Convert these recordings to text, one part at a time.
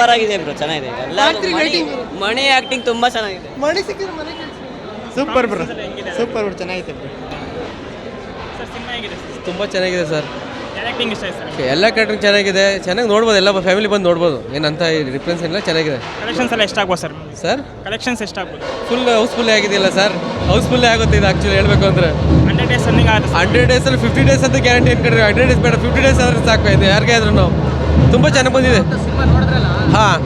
Super ಆಗಿದೆ bro ಚೆನ್ನಾಗಿದೆ. ಎಲ್ಲ ಮಣಿ ಆಕ್ಟಿಂಗ್ ತುಂಬಾ ಚೆನ್ನಾಗಿದೆ. ಮಣಿ ಸಿಕ್ಕಿದ್ರೆ ಮನೆ ಸೂಪರ್ ಬ್ರೋ ಸೂಪರ್ ಬ್ರೋ ಚೆನ್ನಾಗಿದೆ ಬ್ರೋ. ತುಂಬ ಚೆನ್ನಾಗಿದೆ ಸರ್. ಎಲ್ಲ ಕ್ಯಾಟ್ರಿಂಗ್ ಚೆನ್ನಾಗಿದೆ. ಚೆನ್ನಾಗಿ ನೋಡ್ಬೋದು ಎಲ್ಲ ಫ್ಯಾಮಿಲಿ ಬಂದು ನೋಡ್ಬೋದು. ಏನಂತ ಡಿಫ್ರೆನ್ಸ್ ಇಲ್ಲ ಚೆನ್ನಾಗಿದೆ. ಕಲೆಕ್ಷನ್ಸ್ ಎಲ್ಲ ಎಷ್ಟಾಗ್ಬೋದು ಸರ್ ಸರ್ ಕಲೆಕ್ಷನ್ಸ್ ಎಷ್ಟಾಗ್ಬೋದು? ಫುಲ್ ಹೌಸ್ಫುಲ್ ಆಗಿದೆಯಲ್ಲ ಸರ್ ಹೌಸ್ಫುಲ್ಲೇ ಆಗುತ್ತೆ ಇದು ಆ್ಯಕ್ಚುಲಿ ಹೇಳಬೇಕು ಅಂದರೆ. ಹಂಡ್ರೆಡ್ ಡೇಸ್ ರನ್ನಿಂಗ್ ಆಗುತ್ತೆ ಹಂಡ್ರೆಡ್ ಡೇಸಲ್ಲಿ ಫಿಫ್ಟಿ ಡೇಸ್ ಅಂತ ಗ್ಯಾರಂಟಿ ಏನು ಕಡಿಮೆ ಹಂಡ್ರೆಡ್ ಡೇಸ್ ಬೇಡ ಫಿಫ್ಟಿ ಡೇಸ್ ಆದರೆ ಸಾಕು ಇದು. ಯಾರಿಗೆ ಆದ್ರೂ ನಾವು. ತುಂಬ ಚೆನ್ನಾಗಿ ಬಂದಿದೆ. ಹಾಂ.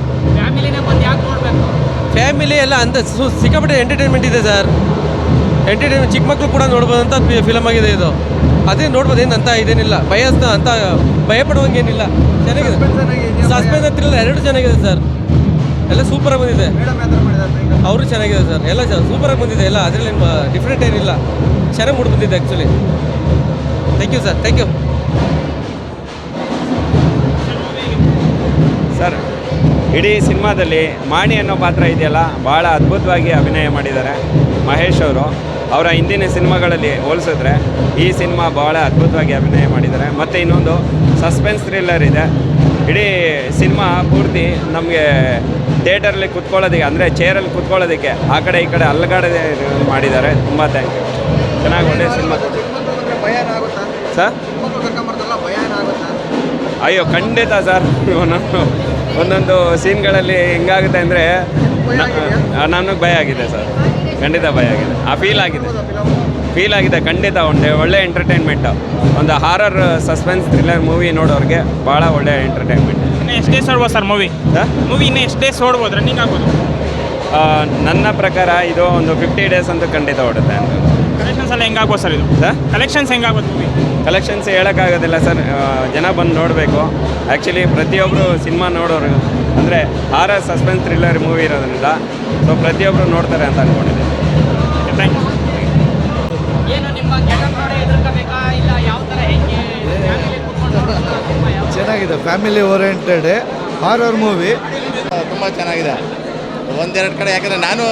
ಫ್ಯಾಮಿಲಿ ಎಲ್ಲ ಅಂತ ಸು- ಸಿಕ್ಕಾಪಟ್ಟೆ ಎಂಟರ್ಟೈನ್ಮೆಂಟ್ ಇದೆ ಸರ್. ಎಂಟರ್ಟೈನ್ಮೆಂಟ್ ಚಿಕ್ಕ ಮಕ್ಕಳು ಕೂಡ ನೋಡ್ಬೋದಂತ ಅಂತ ಫಿಲಮ್ ಆಗಿದೆ ಇದು. ಅದೇ ನೋಡ್ಬೋದು ಏನು ಅಂತ ಇದೇನಿಲ್ಲ. ಭಯಸ್ ಅಂತ ಭಯ ಪಡುವಂಗೇನಿಲ್ಲ ಚೆನ್ನಾಗಿದೆ. ಸಸ್ಪೆನ್ಸ್ ಥ್ರಿಲ್ಲರ್ ಎರಡು ಚೆನ್ನಾಗಿದೆ ಸರ್. ಎಲ್ಲ ಸೂಪರಾಗಿ ಬಂದಿದೆ. ಅವರು ಚೆನ್ನಾಗಿದೆ ಸರ್. ಎಲ್ಲ ಸೂಪರಾಗಿ ಬಂದಿದೆ. ಎಲ್ಲ ಅದರಲ್ಲಿ ಡಿಫ್ರೆಂಟ್ ಏನಿಲ್ಲ. ಚೆನ್ನಾಗಿ ಮೂಡ್ ಬಂದಿದೆ actually thank you sir thank you ಇಡೀ ಸಿನಿಮಾದಲ್ಲಿ ಮಾಣಿ ಅನ್ನೋ ಪಾತ್ರ ಇದೆಯಲ್ಲ ಭಾಳ ಅದ್ಭುತವಾಗಿ ಅಭಿನಯ ಮಾಡಿದ್ದಾರೆ ಮಹೇಶ್ ಅವರು. ಅವರ ಹಿಂದಿನ ಸಿನಿಮಾಗಳಲ್ಲಿ ಹೋಲಿಸಿದ್ರೆ ಈ ಸಿನಿಮಾ ಭಾಳ ಅದ್ಭುತವಾಗಿ ಅಭಿನಯ ಮಾಡಿದ್ದಾರೆ. ಮತ್ತು ಇನ್ನೊಂದು ಸಸ್ಪೆನ್ಸ್ ಥ್ರಿಲ್ಲರ್ ಇದೆ. ಇಡೀ ಸಿನಿಮಾ ಪೂರ್ತಿ ನಮಗೆ ಥಿಯೇಟರಲ್ಲಿ ಕುತ್ಕೊಳ್ಳೋದಕ್ಕೆ ಅಂದರೆ ಚೇರಲ್ಲಿ ಕುತ್ಕೊಳ್ಳೋದಕ್ಕೆ ಆ ಕಡೆ ಈ ಕಡೆ ಅಲ್ಲಗಾಡದೆ ಮಾಡಿದ್ದಾರೆ. ತುಂಬ ಥ್ಯಾಂಕ್ ಯು ಚೆನ್ನಾಗಿ ಒಳ್ಳೆಯ ಸಿನಿಮಾ. ಸರ್? ಅಯ್ಯೋ ಖಂಡಿತ ಸರ್. ಒಂದೊಂದು ಒಂದೊಂದು ಸೀನ್ಗಳಲ್ಲಿ ಹೆಂಗಾಗುತ್ತೆ ಅಂದರೆ ನನಗೆ ಭಯ ಆಗಿದೆ ಸರ್. ಖಂಡಿತ ಭಯ ಆಗಿದೆ. ಆ ಫೀಲ್ ಆಗಿದೆ. ಫೀಲ್ ಆಗಿದೆ? ಖಂಡಿತ ಒಂದು ಒಳ್ಳೆ ಎಂಟರ್ಟೈನ್ಮೆಂಟ್ ಒಂದು ಹಾರರ್ ಸಸ್ಪೆನ್ಸ್ ಥ್ರಿಲ್ಲರ್ ಮೂವಿ ನೋಡೋರಿಗೆ ಭಾಳ ಒಳ್ಳೆ ಎಂಟರ್ಟೈನ್ಮೆಂಟ್ ಇನ್ನು ಎಷ್ಟು ಡೇಸ್ ಸರ್ ಮೂವಿ ಮೂವಿ ಇನ್ನೂ ಎಷ್ಟು ಡೇಸ್ ನೋಡ್ಬೋದು ರನ್ನಿಂಗ್ ಆಗ್ಬೋದು ನನ್ನ ಪ್ರಕಾರ ಇದು ಒಂದು ಫಿಫ್ಟಿ ಡೇಸ್ ಅಂತ ಖಂಡಿತ ಓಡುತ್ತೆ. ಅಂತ ಕಲೆಕ್ಷನ್ಸ್ ಎಲ್ಲ ಹೆಂಗಾಗ್ಬೋದು ಸರ್ ಇದು? ಸರ್? ಕಲೆಕ್ಷನ್ಸ್ ಹೆಂಗಾಗ್ಬೋದು ಮೂವಿ ಕಲೆಕ್ಷನ್ಸ್ ಹೇಳೋಕ್ಕಾಗೋದಿಲ್ಲ ಸರ್. ಜನ ಬಂದು ನೋಡಬೇಕು. ಆ್ಯಕ್ಚುಲಿ ಪ್ರತಿಯೊಬ್ಬರು ಸಿನಿಮಾ ನೋಡೋರು ಅಂದರೆ R S suspense thriller movie ಇರೋದ್ರಿಂದ ಸೊ ಪ್ರತಿಯೊಬ್ಬರು ನೋಡ್ತಾರೆ ಅಂತ ಅಂದ್ಕೊಂಡಿದ್ದೀನಿ ಥ್ಯಾಂಕ್ ಯು ಏನು ನಿಮ್ಮ ಗೆಟಪ್ ನೋಡಿ ಎದುರ್ಕೋಬೇಕಾ? ಇಲ್ಲ ಯಾವ ಥರ ಹೆಂಗೆ ಚೆನ್ನಾಗಿದೆ. ಫ್ಯಾಮಿಲಿ ಓರಿಯೆಂಟೆಡ್ ಹಾರರ್ ಮೂವಿ ತುಂಬ ಚೆನ್ನಾಗಿದೆ. ಒಂದೆರಡು ಕಡೆ, ಯಾಕಂದರೆ ನಾನು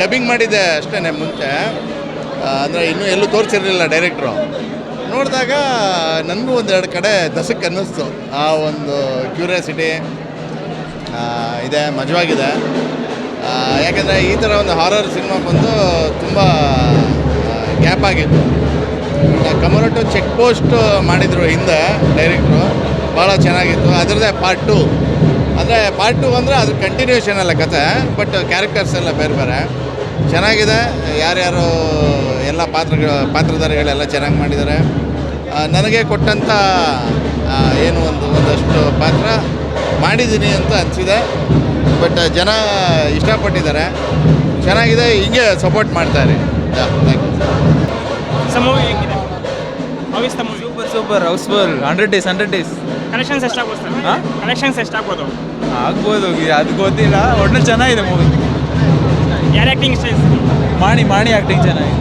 ಡಬ್ಬಿಂಗ್ ಮಾಡಿದ್ದೆ ಅಷ್ಟೇ ಮುಂಚೆ. ಅಂದರೆ ಇನ್ನೂ ಎಲ್ಲೂ ತೋರಿಸಿರಲಿಲ್ಲ ಡೈರೆಕ್ಟ್ರು ನೋಡಿದಾಗ ನನಗೂ ಒಂದೆರಡು ಕಡೆ ದಸಕ್ಕೆ ಅನ್ನಿಸ್ತು. ಆ ಒಂದು ಕ್ಯೂರಿಯಾಸಿಟಿ ಇದೆ, ಮಜವಾಗಿದೆ. ಯಾಕಂದರೆ ಈ ಥರ ಒಂದು ಹಾರರ್ ಸಿನಿಮಾ ಬಂದು ತುಂಬ ಗ್ಯಾಪ್ ಆಗಿತ್ತು. ಕಮರಟು ಚೆಕ್ ಪೋಸ್ಟ್ ಮಾಡಿದರು ಹಿಂದೆ ಡೈರೆಕ್ಟ್ರು ಭಾಳ ಚೆನ್ನಾಗಿತ್ತು. ಅದರದ್ದೇ ಪಾರ್ಟ್ ಟು ಅಂದರೆ ಪಾರ್ಟ್ ಟು ಅಂದರೆ ಅದು ಕಂಟಿನ್ಯೂಷನ್ ಅಲ್ಲ ಕತೆ ಬಟ್ ಕ್ಯಾರೆಕ್ಟರ್ಸ್ ಎಲ್ಲ ಬೇರೆ ಬೇರೆ. ಚೆನ್ನಾಗಿದೆ. ಯಾರ್ಯಾರು ಎಲ್ಲ ಪಾತ್ರಗಳು, ಪಾತ್ರಧಾರಿಗಳೆಲ್ಲ ಚೆನ್ನಾಗಿ ಮಾಡಿದ್ದಾರೆ. ನನಗೆ ಕೊಟ್ಟಂಥ ಏನು ಒಂದು, ಒಂದಷ್ಟು ಪಾತ್ರ ಮಾಡಿದ್ದೀನಿ ಅಂತ ಅನಿಸಿದೆ. ಬಟ್ ಜನ ಇಷ್ಟಪಟ್ಟಿದ್ದಾರೆ. ಚೆನ್ನಾಗಿದೆ. ಹಿಂಗೆ ಸಪೋರ್ಟ್ ಮಾಡ್ತಾರೆ ಥ್ಯಾಂಕ್ ಯು ಸರ್ ಮೂವಿ ಹೆಂಗಿದೆ how is the movie super super house full hundred days hundred days collections ಎಷ್ಟಾಗ್ಬೋದು ಸರ್ ಹಾ? ಕಲೆಕ್ಷನ್ಸ್ ಎಷ್ಟಾಗ್ಬೋದು ಆಗ್ಬೋದು ಅದು ಗೊತ್ತಿಲ್ಲ ಒಟ್ಟು ಚೆನ್ನಾಗಿದೆ ಮೂವಿ ಯಾರು ಆ್ಯಕ್ಟಿಂಗ್ ಇಷ್ಟ ಆಯ್ತು ಮಾಡಿ ಮಾಡಿ ಆ್ಯಕ್ಟಿಂಗ್ ಚೆನ್ನಾಗಿದೆ